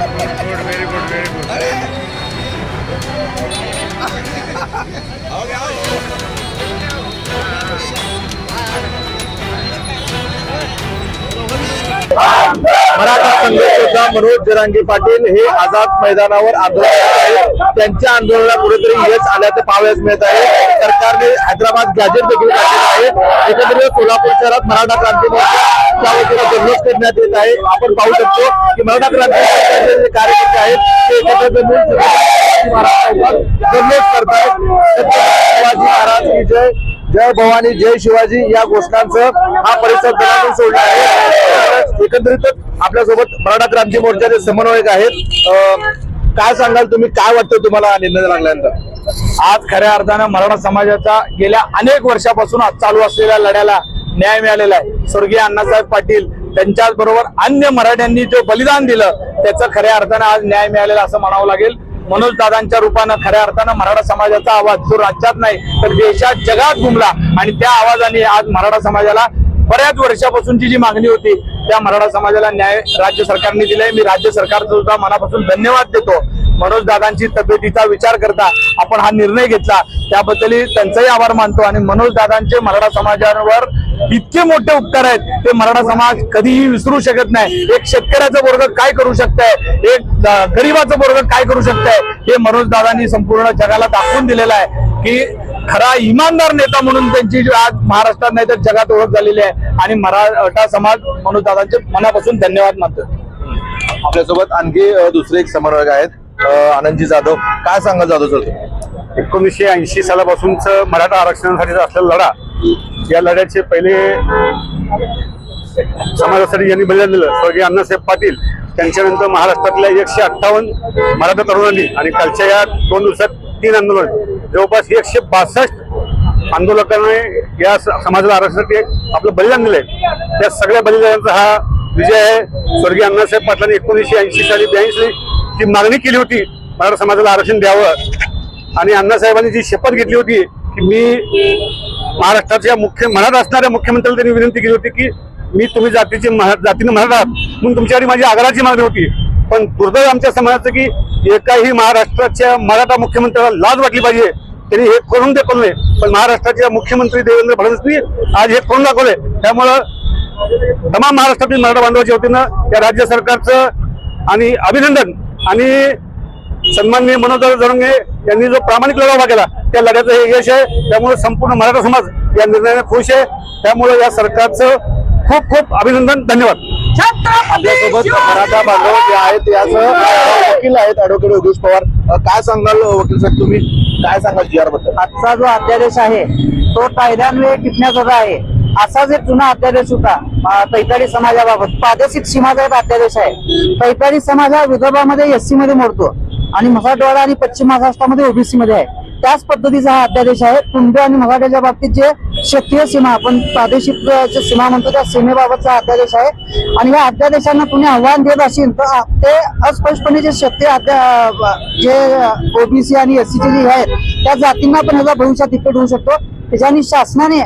Good very good very good Maratha संघ मनोज जरांगे पाटील हे आझाद मैदानावर आंदोलन आहेत. त्यांच्या आंदोलनाला कुठेतरी यश आल्याचं पाहावयास मिळत आहे. सरकारने हैदराबाद गॅजेट देखील काढलेलं आहे. एकंदरीत सोलापूर शहरात मराठा क्रांती मोर्चा वतीनं जल्लोष करण्यात येत आहे. आपण पाहू शकतो की मराठा क्रांती मोर्चाचे जे कार्यकर्ते आहेत ते एकत्र महाराज जल्लोष करतायत शिवाजी महाराज की जय जय भवानी जय शिवाजी या घोषणांचं हा परिसर दणाणून सोडला आहे एकंदरीतच आपल्यासोबत मराठा क्रांती मोर्चाचे समन्वयक आहेत अं, काय सांगाल तुम्ही काय वाटतं तुम्हाला निर्णय लागल्यानंतर आज खऱ्या अर्थानं मराठा समाजाचा गेल्या अनेक वर्षापासून आज चालू असलेल्या लढ्याला न्याय मिळालेला आहे स्वर्गीय अण्णासाहेब पाटील त्यांच्याच बरोबर अन्य मराठ्यांनी जे बलिदान दिलं त्याचं खऱ्या अर्थानं आज न्याय मिळालेला असं म्हणावं लागेल. मनोज दादांच्या रूपानं खऱ्या अर्थानं मराठा समाजाचा आवाज जो राज्यात नाही तर देशात जगात घुमला. आणि त्या आवाजाने आज मराठा समाजाला बऱ्याच वर्षापासूनची जी मागणी होती त्या मराठा समाजाला न्याय राज्य सरकारने दिलाय. मी राज्य सरकारचा सुद्धा मनापासून धन्यवाद देतो. मनोज दादांची तब्येतीचा विचार करता आपण हा निर्णय घेतला. त्याबद्दल त्यांचाही आभार मानतो. आणि मनोज दादांचे मराठा समाजावर इतके मोठे उपकार आहेत ते मराठा समाज कधीही विसरू शकत नाही. एक शेतकऱ्याचं वर्ग काय करू शकताय? एक अं, गरीबाचं वर्ग काय करू शकताय? हे मनोज दादांनी संपूर्ण जगाला दाखवून दिलेलं आहे की खरा इमानदार नेता म्हणून त्यांची जी आज महाराष्ट्रात नाही तर जगात ओळख झालेली आहे. आणि मराठा समाज मनोज दादांचे मनापासून धन्यवाद मानतो आपल्यासोबत आणखी दुसरे एक समन्वयक आहेत आनंदजी जाधव. काय सांगाल जाधव सर एकोणीसशे ऐंशी सालापासूनच मराठा आरक्षणासाठीचा असलेला लढा या लढ्याचे पहिले समाजासाठी ज्यांनी बलिदान दिलं स्वर्गीय अण्णासाहेब पाटील त्यांच्यानंतर महाराष्ट्रातल्या एकशे अठ्ठावन्न मराठा तरुणांनी आणि कालच्या या दोन दिवसात तीन आंदोलन. जवळपास एकशे बासष्ट आंदोलकांनी या समाजाला आरक्षणासाठी आपलं बलिदान दिलंय. त्या सगळ्या बलिदानाचा हा विजय आहे. स्वर्गीय अण्णासाहेब पाटलांनी एकोणीसशे ऐंशी साली ब्याऐंशी ती मागणी केली होती मराठा समाजाला आरक्षण द्यावं. आणि अण्णासाहेबांनी जी शपथ घेतली होती की मी महाराष्ट्राच्या मुख्य मराठा असणाऱ्या मुख्यमंत्र्याला त्यांनी विनंती केली होती की मी तुम्ही जातीचे जातीने मराठा आहात म्हणून तुमच्याकडे माझी आग्रहाची मागणी होती. पण दुर्दैव आमच्या समाजाचं की एकाही महाराष्ट्राच्या मराठा मुख्यमंत्र्याला लाज वाटली पाहिजे. त्यांनी हे करून दाखवले पण महाराष्ट्राचे मुख्यमंत्री देवेंद्र फडणवीसनी आज हे करून दाखवले त्यामुळं तमाम महाराष्ट्रातील मराठा बांधवाच्या वतीनं या राज्य सरकारचं आणि अभिनंदन आणि सन्माननीय मनोज जरंगे यांनी जो प्रामाणिक लढा उभा केला त्या लढ्याचं हे यश आहे. त्यामुळे संपूर्ण मराठा समाज या निर्णयाने खुश आहे. त्यामुळे या सरकारचं खूप खूप अभिनंदन धन्यवाद. आपल्यासोबत मराठा बांधव जे आहेत यासह वकील आहेत ऍडव्होकेट योगेश पवार. काय सांगाल वकील साहेब तुम्ही? काय सांगाल जी आरबद्दल? आजचा जो अध्यादेश आहे तो कायद्यान्वये टिपण्याचा आहे. असाच एक जुना अध्यादेश होता पैताडी समाजाबाबत प्रादेशिक सीमाचा एक अध्यादेश आहे. पैताडी समाज हा विदर्भामध्ये एससी मध्ये मोडतो. आणि मराठवाडा आणि पश्चिम महाराष्ट्रामध्ये ओबीसी मध्ये आहे. त्याच पद्धतीचा हा अध्यादेश आहे. कुंड आणि मराठ्याच्या बाबतीत जे क्षेत्रीय सीमा आपण प्रादेशिक सीमा म्हणतो त्या सीमेबाबतचा अध्यादेश आहे. आणि या अध्यादेशांना कुणी आव्हान देत असेल तर ते अस्पष्टपणे जे क्षेत्रीय जे ओबीसी आणि एससीचे जे आहेत त्या जातींना पण ह्याचा भविष्यात इफेक्ट होऊ शकतो. त्याच्याने शासनाने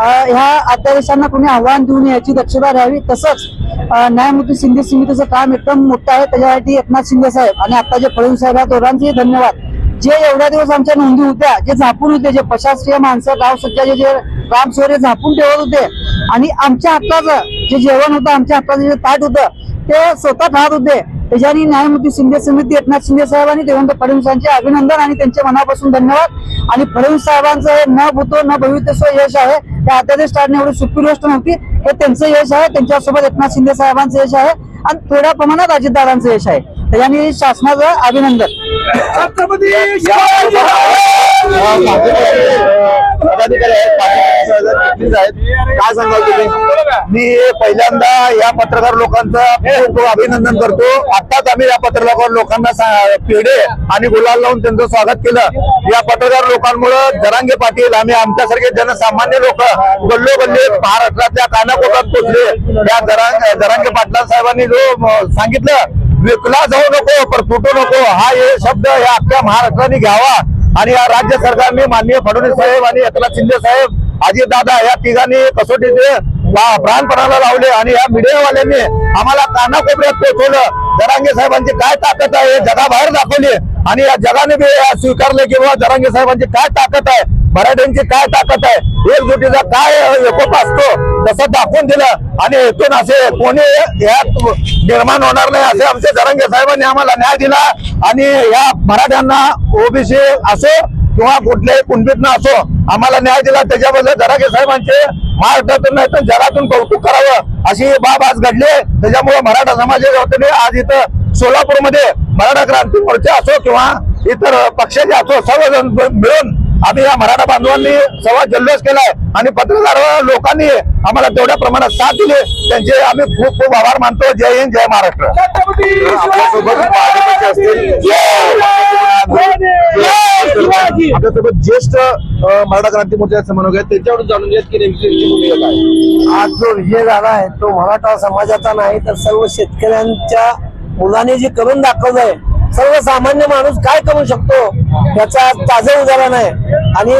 ह्या अध्यादेशांना कोणी आव्हान देऊन याची दक्षता घ्यावी तसंच न्यायमूर्ती शिंदे समितीचं काम एकदम मोठं आहे. त्याच्यासाठी एकनाथ शिंदे साहेब आणि आता जे फडणवीस साहेब आहेत दोघांचेही धन्यवाद. जे एवढ्या दिवस आमच्या नोंदी होत्या जे झापून होते जे प्रशासकीय माणसं गाव सज्जाचे जे ग्रामसेवक झापून ठेवत होते आणि आमच्या हक्काचं जे जेवण होतं आमच्या हक्काचं जे ताट होतं ते स्वतः खात होते. त्याच्यानी न्यायमूर्ती शिंदे समिती एकनाथ शिंदे साहेबांनी देवेंद्र फडणवीस यांचे अभिनंदन आणि त्यांच्या मनापासून धन्यवाद. आणि फडणवीस साहेबांचं हे न भूतो न भविष्य यश आहे त्या अध्यादेश काढणे एवढी सोपी गोष्ट नव्हती. हे त्यांचं यश आहे त्यांच्यासोबत एकनाथ शिंदे साहेबांचं यश आहे आणि थोड्या प्रमाणात अजितदादांचं यश आहे. त्याच्याने शासनाचं अभिनंदन. पदाधिकारी आहेत काय सांगाल तुम्ही? मी पहिल्यांदा या पत्रकार लोकांचं खूप खूप अभिनंदन करतो. आताच आम्ही या पत्रकार लोकांना पेढे आणि गुलाल लावून त्यांचं स्वागत केलं. या पत्रकार लोकांमुळं जरांगे पाटील आम्ही आमच्यासारखे जनसामान्य लोक गल्लो गल्ले महाराष्ट्रातल्या कानाकोटात पोचले. या जरांग पाटला साहेबांनी जो सांगितलं विकला जाऊ नको पर तुटू नको. हा हे शब्द या अख्ख्या महाराष्ट्राने घ्यावा. आणि या राज्य सरकारने माननीय फडणवीस साहेब आणि एकनाथ शिंदे साहेब अजित दादा या तिघांनी कसोटीचे प्राणपणाला लावले आणि या मीडियावाल्यांनी आम्हाला कानाकोपऱ्यात पोहोचवलं जरांगे साहेबांची काय ताकद आहे? हे जगाबाहेर दाखवली. आणि या जगाने बी स्वीकारले की बाबा जरांगे साहेबांची काय ताकद आहे? मराठ्यांची काय ताकद आहे? एकजुटीचा काय एकोप असतो? तसं दाखवून दिलं. आणि इथून असे कोणी यात निर्माण होणार नाही असे आमचे जरांगे साहेबांनी आम्हाला न्याय दिला आणि या मराठ्यांना ओबीसी असो किंवा कुठल्याही कुणबीतनं असो आम्हाला न्याय दिला. त्याच्याबद्दल जरांगे साहेबांचे महाराष्ट्रातून नाही तर जगातून कौतुक करावं अशी बाब आज घडली. त्याच्यामुळे मराठा समाजाच्या वतीने आज इथं सोलापूरमध्ये मराठा क्रांती मोर्चा असो किंवा इतर पक्षाचे असो सर्वजण मिळून आम्ही या मराठा बांधवांनी सव्वा जल्लोष केलाय आणि पत्रकार लोकांनी आम्हाला तेवढ्या प्रमाणात साथ दिली. त्यांचे आम्ही खूप खूप आभार मानतो. जय हिंद जय महाराष्ट्र. आपल्यासोबत भाजपचे असतील. आपल्यासोबत ज्येष्ठ मराठा क्रांती मोर्चाचे समन्वयक आहेत. त्यांच्याकडून जाणून घेत की नेमकी त्यांची भूमिका काय आज जो विजय झाला आहे तो मराठा समाजाचा नाही तर सर्व शेतकऱ्यांच्या मुलाने जे करून दाखवलंय सर्वसामान्य माणूस काय करू शकतो याचा ताजं उदाहरण आहे. आणि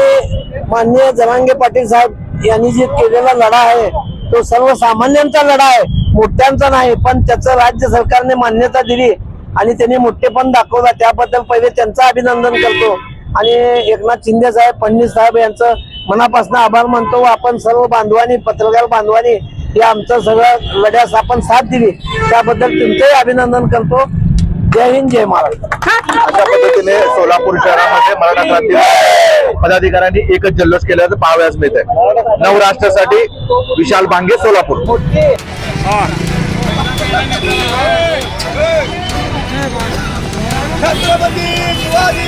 माननीय जनांगे पाटील साहेब यांनी जे केलेला लढा आहे तो सर्वसामान्यांचा लढा आहे मोठ्यांचा नाही पण त्याचं राज्य सरकारने मान्यता दिली आणि त्यांनी मोठेपण दाखवला. त्याबद्दल पहिले त्यांचं अभिनंदन करतो. आणि एकनाथ शिंदे साहेब फडणवीस साहेब यांचं मनापासून आभार मानतो. व आपण सर्व बांधवांनी पत्रकार बांधवांनी हे आमचं सगळं लढ्यास आपण साथ दिली. त्याबद्दल तुमचंही अभिनंदन करतो. जय हिंद जय महाराष्ट्र. अशा पद्धतीने सोलापूर शहरामध्ये मराठा क्रांती पदाधिकाऱ्यांनी एकच जल्लोष केल्याचं पाहावयास मिळत आहे नवराष्ट्रासाठी विशाल भांगे सोलापूर. छत्रपती शिवाजी